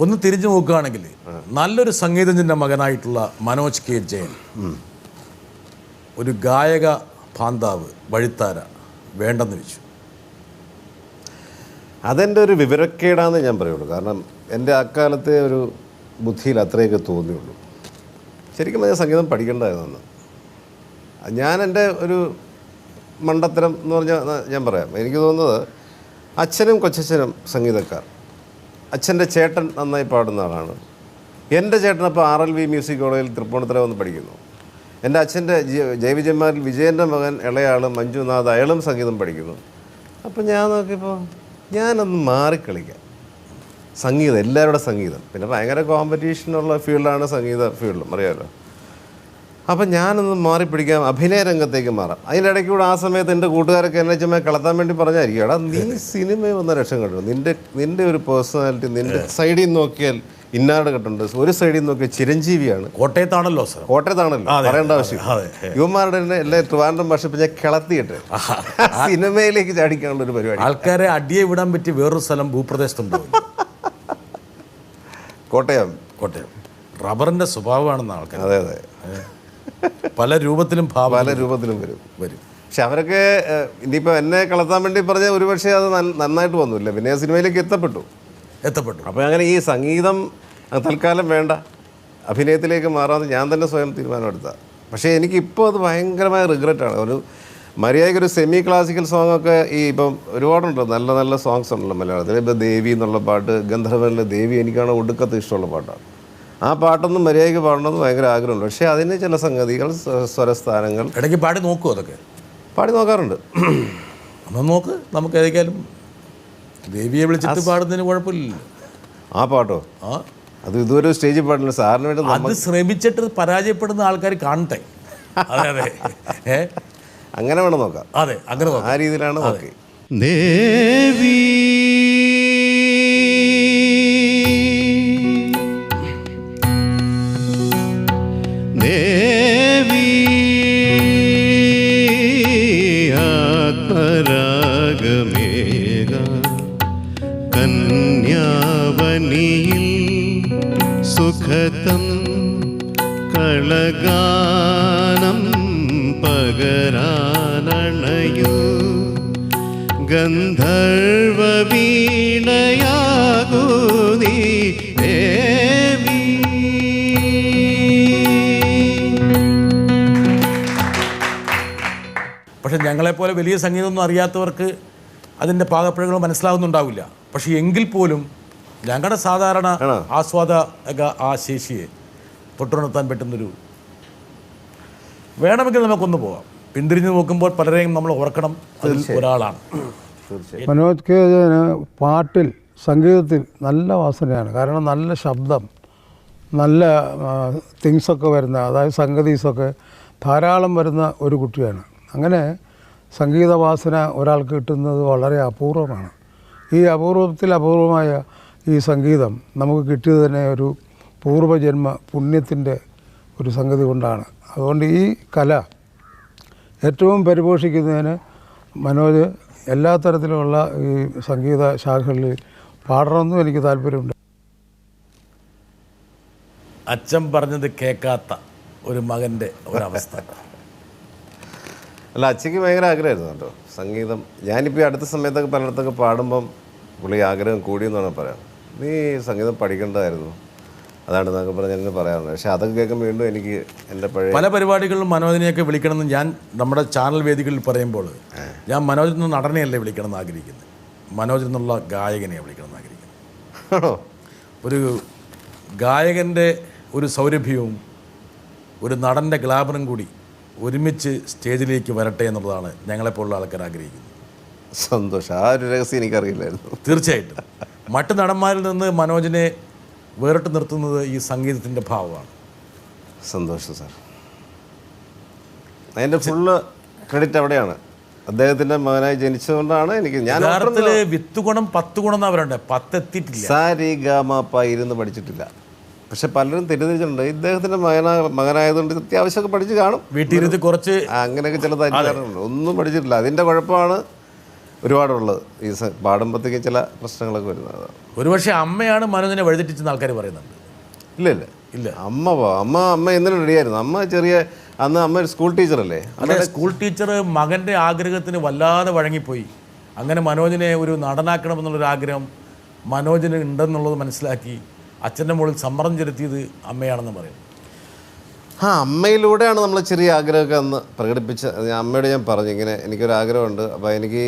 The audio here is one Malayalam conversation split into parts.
ഒന്ന് തിരിഞ്ഞു നോക്കുകയാണെങ്കിൽ നല്ലൊരു സംഗീതജ്ഞന്റെ മകനായിട്ടുള്ള മനോജ് കെ ജയൻ ഒരു ഗായക ഭാന്താവ് വഴിത്താര വേണ്ടെന്ന് വെച്ചു അതെന്റെ ഒരു വിവരക്കേടാന്ന് ഞാൻ പറയുള്ളൂ. കാരണം എന്റെ അക്കാലത്തെ ഒരു ബുദ്ധിയിൽ അത്രയൊക്കെ തോന്നിയുള്ളൂ. ശരിക്കും പറഞ്ഞാൽ സംഗീതം പഠിക്കേണ്ടതായിരുന്നു ഞാൻ എന്റെ ഒരു മണ്ടത്തരം എന്ന് പറഞ്ഞാൽ ഞാൻ പറയാം. എനിക്ക് തോന്നുന്നത് അച്ഛനും കൊച്ചച്ഛനും സംഗീതക്കാർ. അച്ഛന്റെ ചേട്ടൻ നന്നായി പാടുന്ന ആളാണ്. എന്റെ ചേട്ടൻ അപ്പോൾ ആർ എൽ വി മ്യൂസിക് കോളേജിൽ തൃപ്പൂണിത്തുറ വന്ന് പഠിക്കുന്നു. എന്റെ അച്ഛന്റെ ജൈവിജന്മാരിൽ വിജയന്റെ മകൻ ഇളയാളും മഞ്ജുനാഥ് അയാളും സംഗീതം പഠിക്കുന്നു. അപ്പം ഞാൻ നോക്കിയപ്പോൾ ഞാനൊന്ന് മാറിക്കളിക്കാം. സംഗീതം എല്ലാവരുടെ സംഗീതം. പിന്നെ ഭയങ്കര കോമ്പറ്റീഷനുള്ള ഫീൽഡാണ് സംഗീത ഫീൽഡും അറിയാമല്ലോ അപ്പം ഞാനൊന്ന് മാറിപ്പിടിക്കാം അഭിനയ രംഗത്തേക്ക് മാറാം. അതിനിടയ്ക്ക് കൂടെ ആ സമയത്ത് എന്റെ കൂട്ടുകാരൊക്കെ എന്നെ ചുമ്മാ കളത്താൻ വേണ്ടി പറഞ്ഞായിരിക്കും. എടാ നീ സിനിമയിൽ വന്ന രക്ഷം കണ്ടു? നിന്റെ നിന്റെ ഒരു പേഴ്സണാലിറ്റി നിന്റെ സൈഡിൽ നിന്ന് നോക്കിയാൽ ഇന്നാട് കെട്ടുണ്ട്. ഒരു സൈഡിൽ നിന്ന് നോക്കിയാൽ ചിരഞ്ജീവിയാണ്. കോട്ടയത്താണല്ലോ സർ. കോട്ടയത്താണല്ലോ പറയേണ്ട ആവശ്യം. യുവമാരുടെ തന്നെ എല്ലാ ട്രിവാൻഡ്രം ഭാഷ ഇപ്പം ഞാൻ കിളത്തിയിട്ട് സിനിമയിലേക്ക് ചാടിക്കാനുള്ള ഒരു പരിപാടി. ആൾക്കാരെ അടിയെ വിടാൻ പറ്റിയ വേറൊരു സ്ഥലം ഭൂപ്രദേശത്തുണ്ട് കോട്ടയം. കോട്ടയം. റബ്ബറിന്റെ സ്വഭാവമാണെന്ന് ആൾക്കാർ അതെ അതെ. പല രൂപത്തിലും പല രൂപത്തിലും വരും വരും. പക്ഷെ അവരൊക്കെ ഇനിയിപ്പോൾ എന്നെ കളത്താൻ വേണ്ടി പറഞ്ഞ ഒരുപക്ഷെ അത് നന്ന- നന്നായിട്ട് വന്നില്ല. പിന്നെ ആ സിനിമയിലേക്ക് എത്തപ്പെട്ടു. എത്തപ്പെട്ടു. അപ്പോൾ അങ്ങനെ ഈ സംഗീതം തൽക്കാലം വേണ്ട. അഭിനയത്തിലേക്ക് മാറാതെ ഞാൻ തന്നെ സ്വയം തീരുമാനമെടുത്ത. പക്ഷേ എനിക്കിപ്പോൾ അത് ഭയങ്കരമായ റിഗ്രറ്റാണ്. ഒരു മര്യാദയ്ക്ക് ഒരു സെമി ക്ലാസിക്കൽ സോങ് ഒക്കെ ഈ ഇപ്പം ഒരുപാടുണ്ട്. നല്ല നല്ല സോങ്സ് ഉണ്ടല്ലോ മലയാളത്തിൽ ഇപ്പോൾ ദേവി എന്നുള്ള പാട്ട് ഗന്ധർവനിലെ ദേവി എനിക്കാണ് ഒടുക്കത്തെ ഇഷ്ടമുള്ള പാട്ടാണ്. ആ പാട്ടൊന്നും മര്യാദയ്ക്ക് പാടണമെന്ന് ഭയങ്കര ആഗ്രഹമുണ്ട്. പക്ഷേ അതിന് ചില സംഗതികൾ സ്വരസ്ഥാനങ്ങൾ ഇടയ്ക്ക് പാടി നോക്കൂ അതൊക്കെ. പാടി നോക്കാറുണ്ട്. ഒന്ന് നോക്ക് നമുക്ക് ഏതൊക്കെയാലും ദേവിയെ വിളിച്ചിട്ട് പാടുന്നതിന് കുഴപ്പമില്ലല്ലോ. ആ പാട്ടോ? ആ. അത് ഇതുവരെ സ്റ്റേജിൽ പാടില്ല. സാറിന് വേണ്ടി അത് ശ്രമിച്ചിട്ട് പരാജയപ്പെടുന്ന ആൾക്കാർ കാണട്ടെ. അതെ അതെ. ഏ? അങ്ങനെ വേണം നോക്കാം. അതെ അങ്ങനെ നോക്കാം. ആ രീതിയിലാണ് നോക്കി. ദേവി ദേവി ആത്മരാഗമേക കന്യാവനിയിൽ സുഖതം കളഗാനം പകരാനണയൂ. ഗന്ധർവ വീണയാകൂ നീ പക്ഷെ ഞങ്ങളെപ്പോലെ വലിയ സംഗീതമൊന്നും അറിയാത്തവർക്ക് അതിന്റെ പാകപ്പിഴകൾ മനസ്സിലാവുന്നുണ്ടാവില്ല. പക്ഷേ എങ്കിൽ പോലും ഞങ്ങളുടെ സാധാരണ ആസ്വാദ ആസ്വാദക ആ ശേഷിയെ തൊട്ടുണർത്താൻ പറ്റുന്നൊരു വേണമെങ്കിൽ നമുക്കൊന്ന് പോവാം. പിന്തിരിഞ്ഞ് നോക്കുമ്പോൾ പലരെയും നമ്മൾ ഓർക്കണം. അതിൽ ഒരാളാണ്. തീർച്ചയായും. മനോജ് കെ പാട്ടിൽ സംഗീതത്തിൽ നല്ല വാസനയാണ്. കാരണം നല്ല ശബ്ദം നല്ല തിങ്സൊക്കെ വരുന്ന അതായത് സംഗതീസൊക്കെ ധാരാളം വരുന്ന ഒരു കുട്ടിയാണ്. അങ്ങനെ സംഗീതവാസന ഒരാൾക്ക് കിട്ടുന്നത് വളരെ അപൂർവമാണ്. ഈ അപൂർവത്തിൽ അപൂർവമായ ഈ സംഗീതം നമുക്ക് കിട്ടിയത് തന്നെ ഒരു പൂർവജന്മ പുണ്യത്തിന്റെ ഒരു സംഗതി കൊണ്ടാണ്. അതുകൊണ്ട് ഈ കല ഏറ്റവും പരിപോഷിക്കുന്നതിന് മനോജ് എല്ലാ തരത്തിലുമുള്ള ഈ സംഗീത ശാഖകളിൽ പാടണമെന്നും എനിക്ക് താല്പര്യമുണ്ട്. അച്ഛൻ പറഞ്ഞത് കേൾക്കാത്ത ഒരു മകന്റെ ഒരവസ്ഥ. അല്ല അച്ഛയ്ക്ക് ഭയങ്കര ആഗ്രഹമായിരുന്നു കേട്ടോ. സംഗീതം. ഞാനിപ്പോൾ ഈ അടുത്ത സമയത്തൊക്കെ പലയിടത്തൊക്കെ പാടുമ്പം പുള്ളി ആഗ്രഹം കൂടിയെന്നാണ് പറയാം. നീ സംഗീതം പഠിക്കേണ്ടതായിരുന്നു. അതാണ് എന്നൊക്കെ പറഞ്ഞ് എന്നെ പറയാറുണ്ട്. പക്ഷേ അതൊക്കെ കേൾക്കുമ്പോൾ വീണ്ടും എനിക്ക് എന്റെ പഴയ പല പരിപാടികളിലും മനോജിനെയൊക്കെ വിളിക്കണമെന്ന് ഞാൻ നമ്മുടെ ചാനൽ വേദികളിൽ പറയുമ്പോൾ ഞാൻ മനോജിൽ എന്ന നടനെയല്ലേ വിളിക്കണമെന്ന് ആഗ്രഹിക്കുന്നത്. മനോജിൽ എന്നുള്ള ഗായകനെ വിളിക്കണമെന്ന് ആഗ്രഹിക്കുന്നത്. ആണോ? ഒരു ഗായകന്റെ ഒരു സൗരഭ്യവും ഒരു നടന്റെ ഗ്ലാമറും കൂടി ഒരുമിച്ച് സ്റ്റേജിലേക്ക് വരട്ടെ എന്നുള്ളതാണ് ഞങ്ങളെപ്പോലുള്ള ആൾക്കാർ ആഗ്രഹിക്കുന്നത്. സന്തോഷം. ആ ഒരു രഹസ്യം എനിക്കറിയില്ലായിരുന്നു. തീർച്ചയായിട്ടും. മറ്റു നടന്മാരിൽ നിന്ന് മനോജിനെ വേറിട്ട് നിർത്തുന്നത് ഈ സംഗീതത്തിന്റെ ഭാവമാണ്. സന്തോഷം സാർ. അതിന്റെ ഫുള്ള് ക്രെഡിറ്റ് അവിടെയാണ്. അദ്ദേഹത്തിന്റെ മകനായി ജനിച്ചതുകൊണ്ടാണ് എനിക്ക് ഞാൻ വിത്ത് ഗുണം പത്ത് ഗുണം എന്നാ പറയണ്ടേ പത്ത് എത്തിയിട്ടില്ല. സാരി ഗാമ പ ഇരുന്ന് പഠിച്ചിട്ടില്ല. പക്ഷെ പലരും തെറ്റിദ്ധരിച്ചിട്ടുണ്ട്. ഇദ്ദേഹത്തിന്റെ മകനാ മകനായതുകൊണ്ട് അത്യാവശ്യമൊക്കെ പഠിച്ച് കാണും. വീട്ടിലിരുന്ന് കുറച്ച് അങ്ങനെയൊക്കെ ചില തരുന്നുണ്ട് ഒന്നും പഠിച്ചിട്ടില്ല. അതിന്റെ കുഴപ്പമാണ് ഒരുപാടുള്ളത്. ഈ പാടുമ്പോഴത്തേക്ക് ചില പ്രശ്നങ്ങളൊക്കെ വരുന്നത്. ഒരുപക്ഷെ അമ്മയാണ് മനോജിനെ വഴിതെറ്റിച്ചെന്ന് ആൾക്കാർ പറയുന്നുണ്ട്. ഇല്ല ഇല്ല. ഇല്ല. അമ്മ അമ്മ അമ്മ എന്തിനും റെഡിയായിരുന്നു അമ്മ ചെറിയ അന്ന് അമ്മ ഒരു സ്കൂൾ ടീച്ചർ അല്ലേ? അല്ലെ സ്കൂൾ ടീച്ചർ മകന്റെ ആഗ്രഹത്തിന് വല്ലാതെ വഴങ്ങിപ്പോയി. അങ്ങനെ മനോജിനെ ഒരു നടനാക്കണമെന്നുള്ളൊരു ആഗ്രഹം മനോജിന് ഉണ്ടെന്നുള്ളത് മനസ്സിലാക്കി. അച്ഛന്റെ മുകളിൽ സമ്മർദ്ദം ചെലുത്തിയത് അമ്മയാണെന്ന് പറയും. ആ അമ്മയിലൂടെയാണ് നമ്മൾ ചെറിയ ആഗ്രഹമൊക്കെ അന്ന് പ്രകടിപ്പിച്ച അമ്മയോട് ഞാൻ പറഞ്ഞു ഇങ്ങനെ എനിക്കൊരു ആഗ്രഹമുണ്ട് അപ്പോൾ എനിക്ക്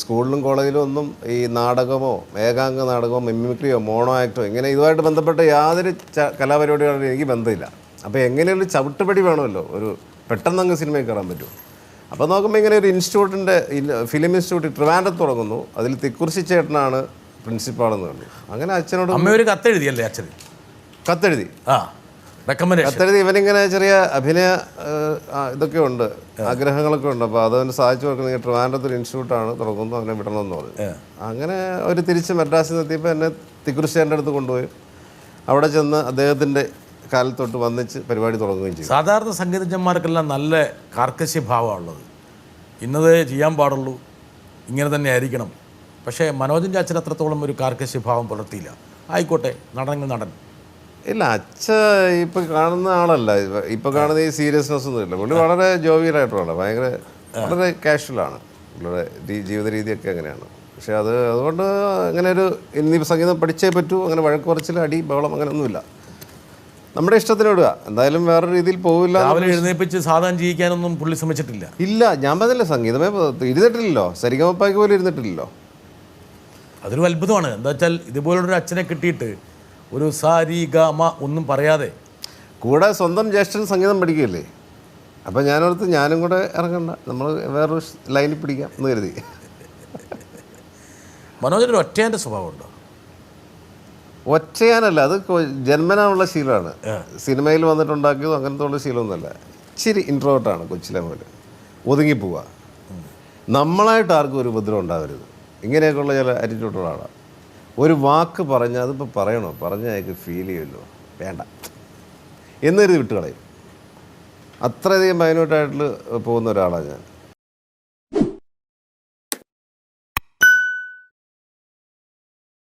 സ്കൂളിലും കോളേജിലും ഒന്നും ഈ നാടകമോ ഏകാംഗ നാടകമോ മിമിക്രിയോ മോണോ ആക്ടോ ഇങ്ങനെ ഇതുമായിട്ട് ബന്ധപ്പെട്ട യാതൊരു കലാപരിപാടിയോടും എനിക്ക് ബന്ധമില്ല. അപ്പോൾ എങ്ങനെയൊരു ചവിട്ടുപടി വേണമല്ലോ ഒരു പെട്ടെന്ന് അങ്ങ് സിനിമയിൽ കയറാൻ പറ്റും. അപ്പോൾ നോക്കുമ്പോൾ ഇങ്ങനെ ഒരു ഇൻസ്റ്റിറ്റ്യൂട്ടിന്റെ ഫിലിം ഇൻസ്റ്റിറ്റ്യൂട്ട് ട്രിവാൻഡ്രത്ത് തുടങ്ങുന്നു. അതിൽ തിക്കുറിശി ചേട്ടനാണ് പ്രിൻസിപ്പാളെന്ന് പറഞ്ഞു. അങ്ങനെ അച്ഛനോട് അമ്മ ഒരു കത്തെഴുതിയല്ലേ അച്ഛൻ കത്തെഴുതി. ആ റെക്കമെൻഡ് കത്തെഴുതി ഇവനിങ്ങനെ ചെറിയ അഭിനയ ഇതൊക്കെ ഉണ്ട് ആഗ്രഹങ്ങളൊക്കെ ഉണ്ട്. അപ്പോൾ അതവന് സാധിച്ചു കൊടുക്കണമെങ്കിൽ ട്രിവാൻഡ്രത്തിൽ ഇൻസ്റ്റിറ്റ്യൂട്ടാണ് തുടങ്ങുന്നത് അവനെ വിടണമെന്ന് പറഞ്ഞു. അങ്ങനെ ഒരു തിരിച്ച് മദ്രാസിൽ നിന്ന് എത്തിയപ്പോൾ എന്നെ തിക്കുറിശ്ശേന്റെ അടുത്ത് കൊണ്ടുപോയി. അവിടെ ചെന്ന് അദ്ദേഹത്തിന്റെ കാലത്തൊട്ട് വന്നിച്ച് പരിപാടി തുടങ്ങുകയും ചെയ്തു. സാധാരണ സംഗീതജ്ഞന്മാർക്കെല്ലാം നല്ല കാർക്കശ്യ ഭാവമാണുള്ളത്. ഇന്നതേ ചെയ്യാൻ പാടുള്ളൂ ഇങ്ങനെ തന്നെ ആയിരിക്കണം. പക്ഷേ മനോജിന്റെ അച്ഛൻ അത്രത്തോളം ഒരു കാർക്കശ്യ ഭാവം പുലർത്തിയില്ല. ആയിക്കോട്ടെ നടനെങ്കിൽ നടൻ. ഇല്ല അച്ഛ ഇപ്പം കാണുന്ന ആളല്ല. ഇപ്പ- കാണുന്ന ഈ സീരിയസ്നെസ് ഒന്നും ഇല്ല. പുള്ളി വളരെ ജോവിയലായിട്ടുള്ള ഭയങ്കര വളരെ കാഷ്വലാണ് പുള്ളിയുടെ ജീവിത രീതിയൊക്കെ അങ്ങനെയാണ്. പക്ഷേ അത് അതുകൊണ്ട് അങ്ങനെ ഒരു ഇനി സംഗീതം പഠിച്ചേ പറ്റൂ അങ്ങനെ വഴക്ക് പറച്ചിൽ അടി ബഹളം അങ്ങനെ ഒന്നുമില്ല നമ്മുടെ ഇഷ്ടത്തിന് വിടുക. എന്തായാലും വേറെ രീതിയിൽ പോവില്ല രാവിലെ എഴുന്നേപ്പിച്ച് സാധാരണ ജീവിക്കാനൊന്നും പുള്ളി ശ്രമിച്ചിട്ടില്ല. ഇല്ല ഞാൻ പറഞ്ഞില്ല സംഗീതമേ ഇരുന്നിട്ടില്ലല്ലോ. സരിഗമപ്പായ്ക്ക് പോലും ഇരുന്നിട്ടില്ലല്ലോ. അതൊരു അത്ഭുതമാണ്. എന്താ വെച്ചാൽ ഇതുപോലൊരു അച്ഛനെ കിട്ടിയിട്ട് ഒരു സാരി ഗമ ഒന്നും പറയാതെ. കൂടെ സ്വന്തം ജ്യേഷ്ഠൻ സംഗീതം പഠിക്കുകയല്ലേ? അപ്പം ഞാനോർത്ത് ഞാനും കൂടെ ഇറങ്ങണ്ട. നമ്മൾ വേറൊരു ലൈനിൽ പിടിക്കാം എന്ന് കരുതി. മനോജന്റെ ഒറ്റയാന്റെ സ്വഭാവം സ്വഭാവമുണ്ടോ? ഒറ്റയാനല്ല അത് ജന്മനാനുള്ള ശീലമാണ്. സിനിമയിൽ വന്നിട്ടുണ്ടാക്കിയതും അങ്ങനത്തെ ഉള്ള ശീലമൊന്നുമല്ല. ഇച്ചിരി ഇൻട്രോട്ടാണ് കൊച്ചിലെ പോലെ ഒതുങ്ങിപ്പോവുക നമ്മളായിട്ട് ആർക്കും ഒരു ഉപദ്രവം ഉണ്ടാവരുത്. ഇങ്ങനെയൊക്കെയുള്ള ചില ആറ്റിറ്റ്യൂഡുകളാണ് ഒരു വാക്ക് പറഞ്ഞാൽ അതിപ്പോൾ പറയണോ? പറഞ്ഞാൽ അയാൾക്ക് ഫീൽ ചെയ്യുമല്ലോ. വേണ്ട. എന്നൊരു വിട്ടുകളയും. അത്രയധികം മൈനോട്ടായിട്ട് പോകുന്ന ഒരാളാണ് ഞാൻ.